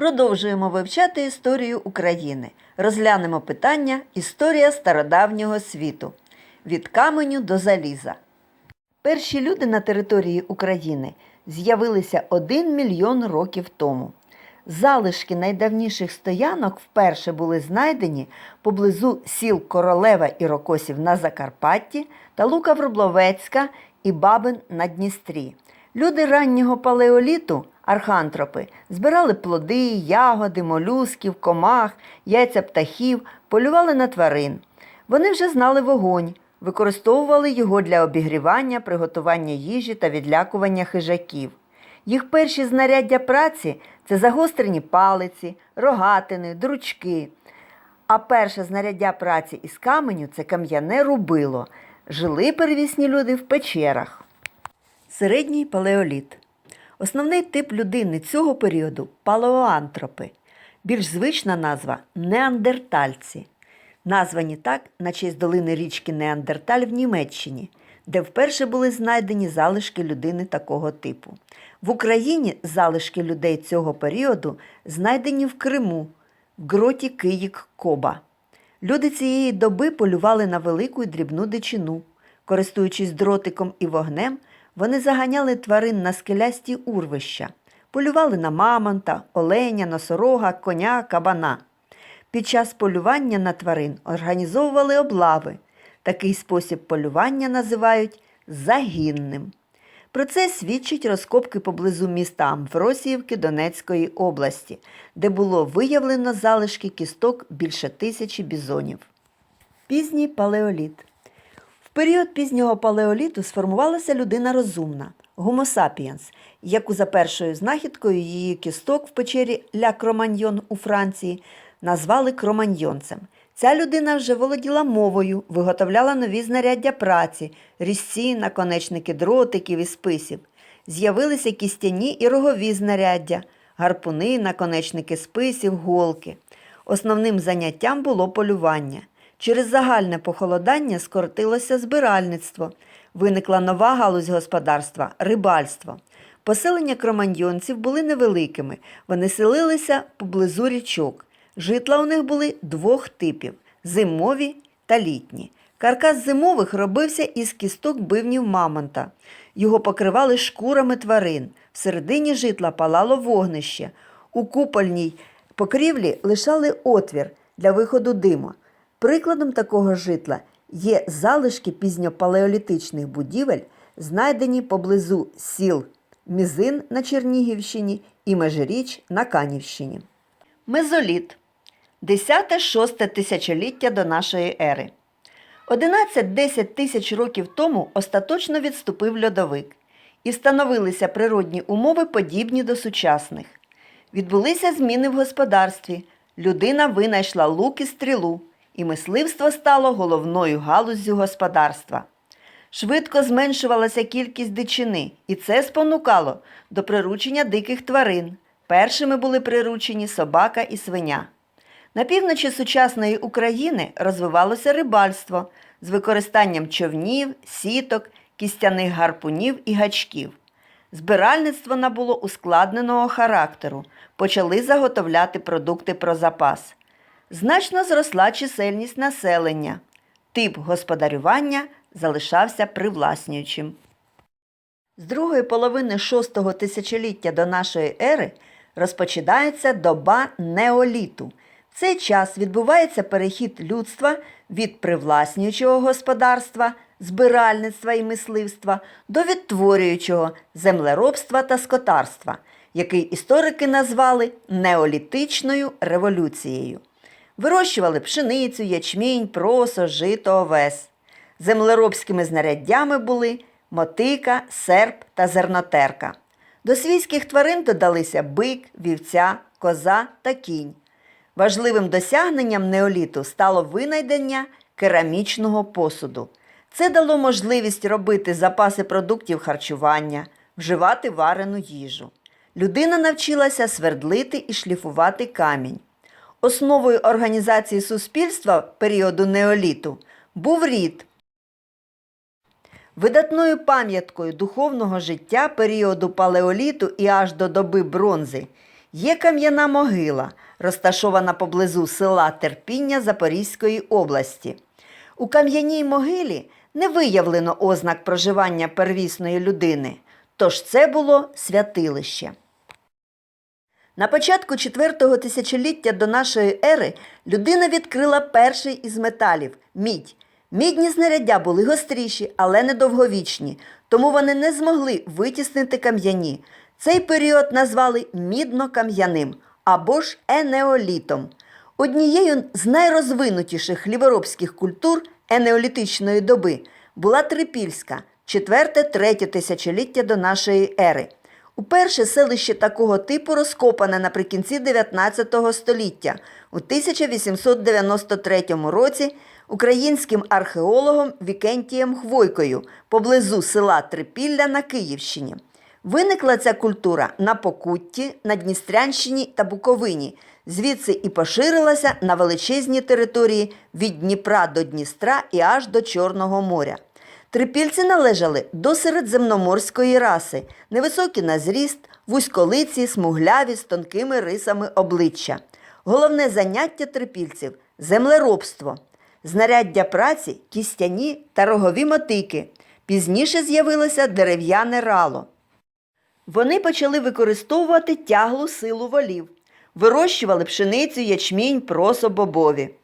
Продовжуємо вивчати історію України. Розглянемо питання Історія стародавнього світу від каменю до заліза. Перші люди на території України з'явилися 1 мільйон років тому. Залишки найдавніших стоянок вперше були знайдені поблизу сіл Королева і Рокосів на Закарпатті та Лука Вробловецька і Бабин на Дністрі. Люди раннього палеоліту, архантропи, збирали плоди, ягоди, молюсків, комах, яйця птахів, полювали на тварин. Вони вже знали вогонь, використовували його для обігрівання, приготування їжі та відлякування хижаків. Їх перші знаряддя праці це загострені палиці, рогатини, дручки. А перше знаряддя праці із каменю це кам'яне рубило. Жили первісні люди в печерах. Середній палеоліт. Основний тип людини цього періоду палеоантропи. Більш звична назва неандертальці. Названі так на честь долини річки Неандерталь в Німеччині, де вперше були знайдені залишки людини такого типу. В Україні залишки людей цього періоду знайдені в Криму, в гроті Киїк Коба. Люди цієї доби полювали на велику і дрібну дичину. Користуючись дротиком і вогнем, вони заганяли тварин на скелясті урвища, полювали на мамонта, оленя, носорога, коня, кабана. Під час полювання на тварин організовували облави. Такий спосіб полювання називають загінним. Про це свідчать розкопки поблизу міста Амвросіївки Донецької області, де було виявлено залишки кісток більше тисячі бізонів. Пізній палеоліт. Період пізнього палеоліту сформувалася людина розумна sapiens, яку за першою знахідкою її кісток в печері Ля Кроманьйон у Франції назвали кроманьйонцем. Ця людина вже володіла мовою, виготовляла нові знаряддя праці, різці, наконечники дротиків і списів. З'явилися кістяні і рогові знаряддя, гарпуни, наконечники списів, голки. Основним заняттям було полювання. Через загальне похолодання скоротилося збиральництво. Виникла нова галузь господарства рибальство. Поселення кроманьйонців були невеликими, вони селилися поблизу річок. Житла у них були двох типів зимові та літні. Каркас зимових робився із кісток бивнів мамонта. Його покривали шкурами тварин. Всередині житла палало вогнище. У купольній покрівлі лишали отвір для виходу диму. Прикладом такого житла є залишки пізньопалеолітичних будівель, знайдені поблизу сіл Мізин на Чернігівщині і Межиріч на Канівщині. Мезоліт 10-6 тисячоліття до нашої ери. 11-10 тисяч років тому остаточно відступив льодовик і встановилися природні умови, подібні до сучасних. Відбулися зміни в господарстві. Людина винайшла лук і стрілу, і мисливство стало головною галуззю господарства. Швидко зменшувалася кількість дичини, і це спонукало до приручення диких тварин. Першими були приручені собака і свиня. На півночі сучасної України розвивалося рибальство з використанням човнів, сіток, кістяних гарпунів і гачків. Збиральництво набуло ускладненого характеру, почали заготовляти продукти про запас. Значно зросла чисельність населення. Тип господарювання залишався привласнюючим. З другої половини шостого тисячоліття до нашої ери розпочинається доба неоліту. В цей час відбувається перехід людства від привласнюючого господарства, збиральництва і мисливства до відтворюючого землеробства та скотарства, який історики назвали неолітичною революцією. Вирощували пшеницю, ячмінь, просо, жито, овес. Землеробськими знаряддями були мотика, серп та зернотерка. До свійських тварин додалися бик, вівця, коза та кінь. Важливим досягненням неоліту стало винайдення керамічного посуду. Це дало можливість робити запаси продуктів харчування, вживати варену їжу. Людина навчилася свердлити і шліфувати камінь. Основою організації суспільства періоду неоліту був рід. Видатною пам'яткою духовного життя періоду палеоліту і аж до доби бронзи є кам'яна могила, розташована поблизу села Терпіння Запорізької області. У кам'яній могилі не виявлено ознак проживання первісної людини, тож це було святилище. На початку четвертого тисячоліття до нашої ери людина відкрила перший із металів мідь. Мідні знаряддя були гостріші, але недовговічні, тому вони не змогли витіснити кам'яні. Цей період назвали мідно-кам'яним або ж енеолітом. Однією з найрозвинутіших хліборобських культур енеолітичної доби була трипільська, четверте-третє тисячоліття до нашої ери. Уперше селище такого типу розкопане наприкінці 19 століття у 1893 році українським археологом Вікентієм Хвойкою поблизу села Трипілля на Київщині. Виникла ця культура на Покутті, на Дністрянщині та Буковині, звідси і поширилася на величезні території від Дніпра до Дністра і аж до Чорного моря. Трипільці належали до середземноморської раси, невисокі на зріст, вузьколиці, смугляві з тонкими рисами обличчя. Головне заняття трипільців землеробство, знаряддя праці, кістяні та рогові мотики. Пізніше з'явилося дерев'яне рало. Вони почали використовувати тяглу силу волів, вирощували пшеницю, ячмінь, просо, бобові.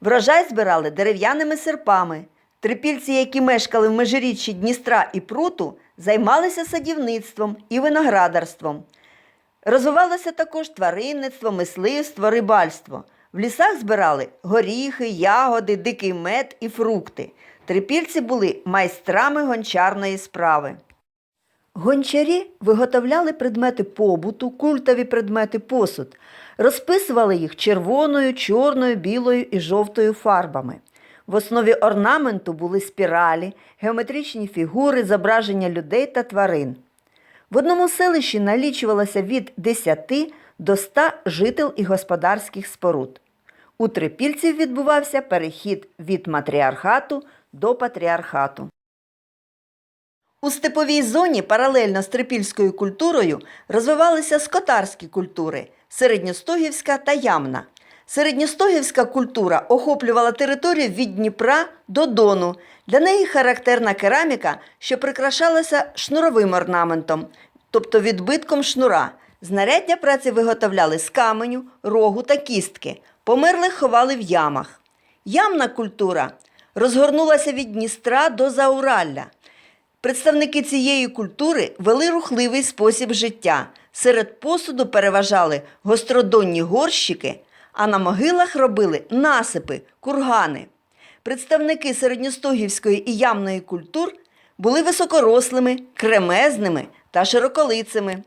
Врожай збирали дерев'яними серпами. Трипільці, які мешкали в межиріччі Дністра і Пруту, займалися садівництвом і виноградарством. Розвивалося також тваринництво, мисливство, рибальство. В лісах збирали горіхи, ягоди, дикий мед і фрукти. Трипільці були майстрами гончарної справи. Гончарі виготовляли предмети побуту, культові предмети посуд, розписували їх червоною, чорною, білою і жовтою фарбами. В основі орнаменту були спіралі, геометричні фігури, зображення людей та тварин. В одному селищі налічувалося від 10 до 100 жител і господарських споруд. У трипільців відбувався перехід від матріархату до патріархату. У степовій зоні паралельно з трипільською культурою розвивалися скотарські культури середньостогівська та ямна. Середньостогівська культура охоплювала територію від Дніпра до Дону. Для неї характерна кераміка, що прикрашалася шнуровим орнаментом, тобто відбитком шнура. Знаряддя праці виготовляли з каменю, рогу та кістки. Померлих ховали в ямах. Ямна культура розгорнулася від Дністра до Зауралля. Представники цієї культури вели рухливий спосіб життя. Серед посуду переважали гостродонні горщики, а на могилах робили насипи, кургани. Представники середньостогівської і ямної культур були високорослими, кремезними та широколицими.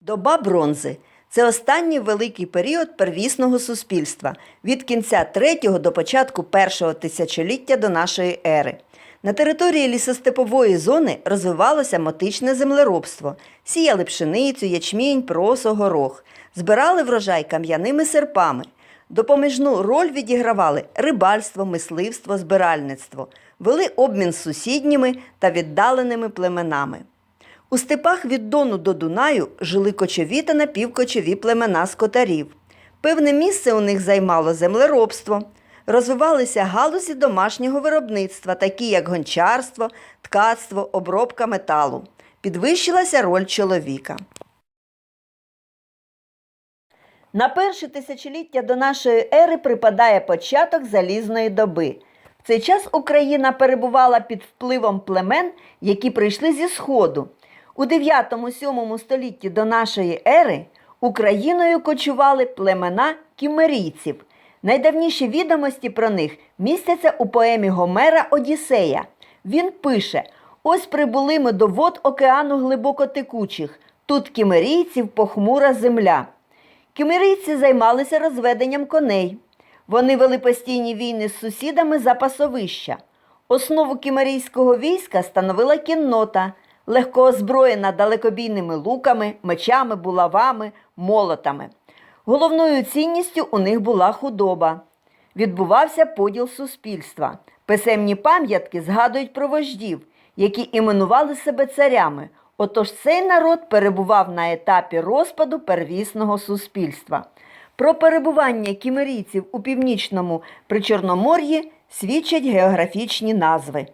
Доба бронзи це останній великий період первісного суспільства від кінця третього до початку першого тисячоліття до нашої ери. На території лісостепової зони розвивалося мотичне землеробство, сіяли пшеницю, ячмінь, просо, горох, збирали врожай кам'яними серпами. Допоміжну роль відігравали рибальство, мисливство, збиральництво, вели обмін з сусідніми та віддаленими племенами. У степах від Дону до Дунаю жили кочові та напівкочові племена скотарів. Певне місце у них займало землеробство. Розвивалися галузі домашнього виробництва, такі як гончарство, ткацтво, обробка металу. Підвищилася роль чоловіка. На перше тисячоліття до нашої ери припадає початок залізної доби. В цей час Україна перебувала під впливом племен, які прийшли зі Сходу. У 9-7 столітті до нашої ери Україною кочували племена кімерійців. Найдавніші відомості про них містяться у поемі Гомера Одіссея. Він пише: Ось прибули ми до вод океану глибокотекучих, тут кімерійців похмура земля. Кімерійці займалися розведенням коней. Вони вели постійні війни з сусідами за пасовища. Основу кімерійського війська становила кіннота, легко озброєна далекобійними луками, мечами, булавами, молотами. Головною цінністю у них була худоба. Відбувався поділ суспільства. Писемні пам'ятки згадують про вождів, які іменували себе царями. Отож цей народ перебував на етапі розпаду первісного суспільства. Про перебування кімерійців у північному Причорномор'ї свідчать географічні назви.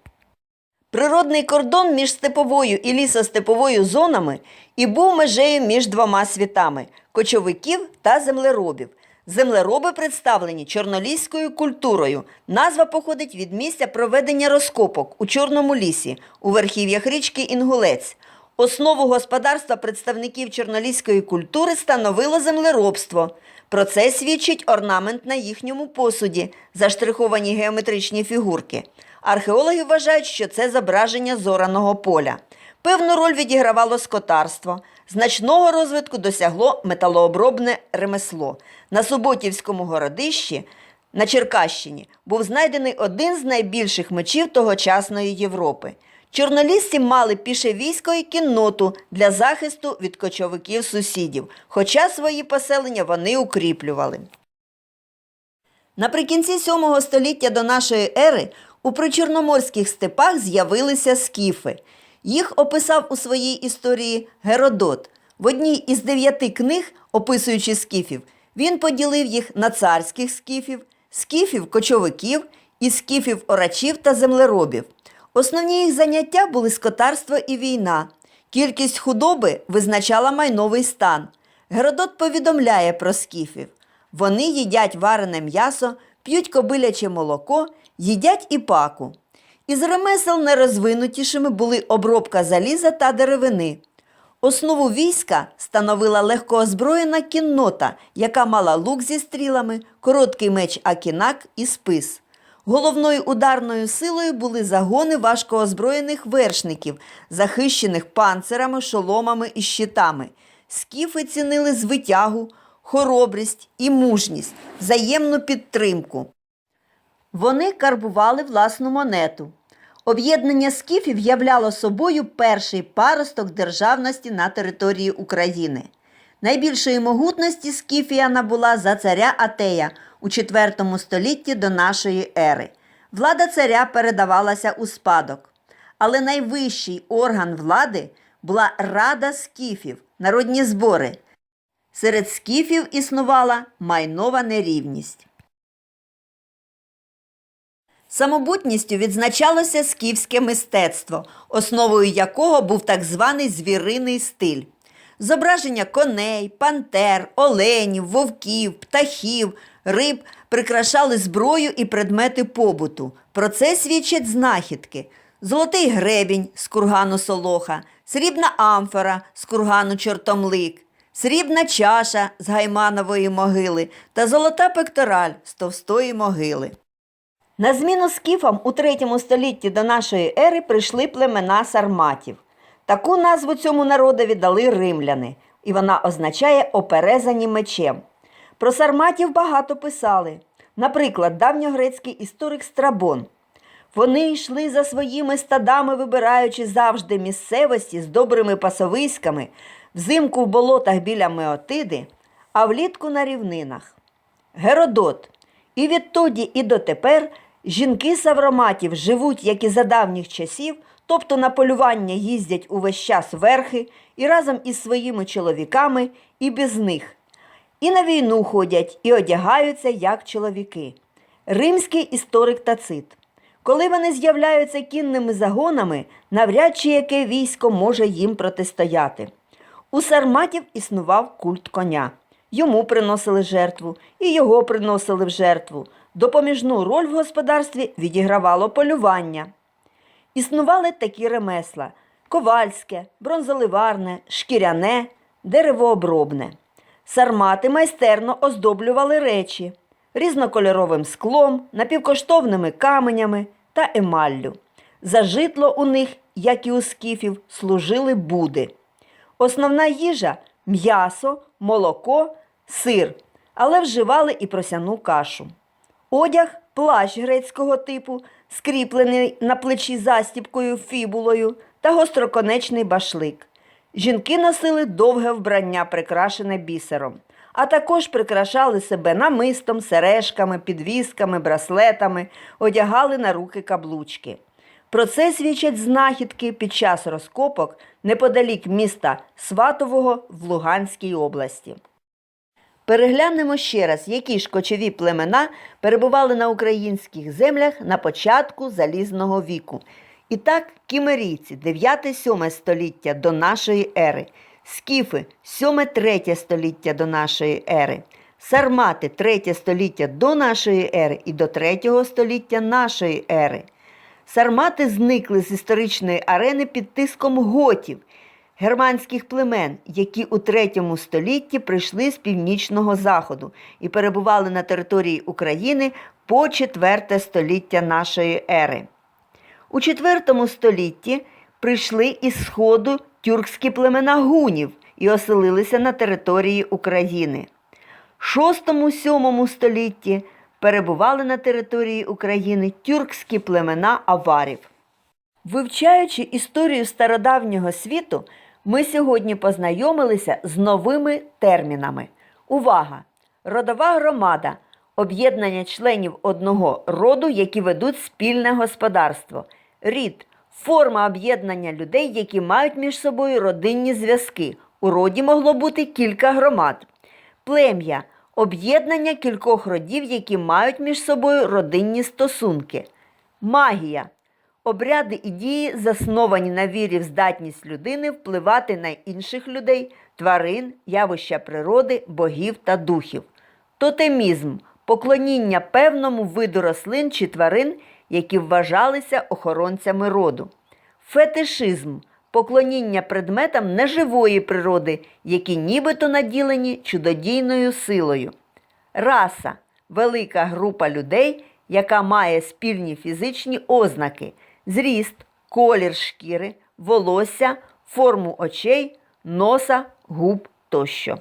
Природний кордон між степовою і лісостеповою зонами і був межею між двома світами кочовиків та землеробів. Землероби представлені чорноліською культурою. Назва походить від місця проведення розкопок у Чорному лісі у верхів'ях річки Інгулець. Основу господарства представників чорноліської культури становило землеробство. Про це свідчить орнамент на їхньому посуді, заштриховані геометричні фігурки. Археологи вважають, що це зображення зораного поля. Певну роль відігравало скотарство. Значного розвитку досягло металообробне ремесло. На Суботівському городищі на Черкащині був знайдений один з найбільших мечів тогочасної Європи. Чорнолісці мали піше військо і кінноту для захисту від кочовиків сусідів, хоча свої поселення вони укріплювали. Наприкінці 7 століття до нашої ери у причорноморських степах з'явилися скіфи. Їх описав у своїй історії Геродот. В одній із дев'яти книг, описуючи скіфів, він поділив їх на царських скіфів, скіфів кочовиків і скіфів орачів та землеробів. Основні їх заняття були скотарство і війна. Кількість худоби визначала майновий стан. Геродот повідомляє про скіфів. Вони їдять варене м'ясо, п'ють кобиляче молоко, їдять і паку. Із ремесел найрозвинутішими були обробка заліза та деревини. Основу війська становила легкоозброєна кіннота, яка мала лук зі стрілами, короткий меч акінак і спис. Головною ударною силою були загони важкоозброєних вершників, захищених панцирами, шоломами і щитами. Скіфи цінили звитягу, хоробрість і мужність, взаємну підтримку. Вони карбували власну монету. Об'єднання скіфів являло собою перший паросток державності на території України. Найбільшої могутності Скіфія набула за царя Атея у IV столітті до нашої ери. Влада царя передавалася у спадок. Але найвищий орган влади була Рада скіфів, народні збори. Серед скіфів існувала майнова нерівність. Самобутністю відзначалося скіфське мистецтво, основою якого був так званий звіриний стиль. Зображення коней, пантер, оленів, вовків, птахів, риб прикрашали зброю і предмети побуту. Про це свідчать знахідки: золотий гребінь з кургану Солоха, срібна амфора з кургану Чортомлик, срібна чаша з гайманової могили та золота пектораль з товстої могили. На зміну скіфам у третьому столітті до нашої ери прийшли племена сарматів. Таку назву цьому народові дали римляни, і вона означає оперезані мечем. Про сарматів багато писали. Наприклад, давньогрецький історик Страбон. Вони йшли за своїми стадами, вибираючи завжди місцевості з добрими пасовиськами, взимку в болотах біля Меотиди, а влітку на рівнинах. Геродот. І відтоді і дотепер жінки савроматів живуть, як і за давніх часів, тобто на полювання їздять увесь час верхи і разом із своїми чоловіками, і без них. І на війну ходять, і одягаються, як чоловіки. Римський історик Тацит. Коли вони з'являються кінними загонами, навряд чи яке військо може їм протистояти. У сарматів існував культ коня. Йому приносили жертву, і його приносили в жертву. Допоміжну роль в господарстві відігравало полювання. Існували такі ремесла: ковальське, бронзоливарне, шкіряне, деревообробне. Сармати майстерно оздоблювали речі різнокольоровим склом, напівкоштовними каменями та емаллю. За житло у них, як і у скіфів, служили буди. Основна їжа м'ясо, молоко, сир, але вживали і просяну кашу. Одяг плащ грецького типу, скріплений на плечі застіпкою фібулою та гостроконечний башлик. Жінки носили довге вбрання, прикрашене бісером, а також прикрашали себе намистом, сережками, підвісками, браслетами, одягали на руки каблучки. Про це свідчать знахідки під час розкопок неподалік міста Сватового в Луганській області. Переглянемо ще раз, які ж кочові племена перебували на українських землях на початку залізного віку. І так, кімерійці 9-7 століття до нашої ери, скіфи 7-3 століття до нашої ери, сармати 3 століття до нашої ери і до 3 століття нашої ери. Сармати зникли з історичної арени під тиском готів, германських племен, які у третьому столітті прийшли з північного заходу і перебували на території України по четверте століття нашої ери. У IV столітті прийшли із сходу тюркські племена гунів і оселилися на території України. VI-VII столітті перебували на території України тюркські племена аварів. Вивчаючи історію стародавнього світу, ми сьогодні познайомилися з новими термінами. Увага! Родова громада об'єднання членів одного роду, які ведуть спільне господарство. Рід форма об'єднання людей, які мають між собою родинні зв'язки. У роді могло бути кілька громад. Плем'я об'єднання кількох родів, які мають між собою родинні стосунки. Магія обряди і дії, засновані на вірі в здатність людини впливати на інших людей, тварин, явища природи, богів та духів. Тотемізм поклоніння певному виду рослин чи тварин, які вважалися охоронцями роду. Фетишизм поклоніння предметам неживої природи, які нібито наділені чудодійною силою. Раса велика група людей, яка має спільні фізичні ознаки: зріст, колір шкіри, волосся, форму очей, носа, губ тощо.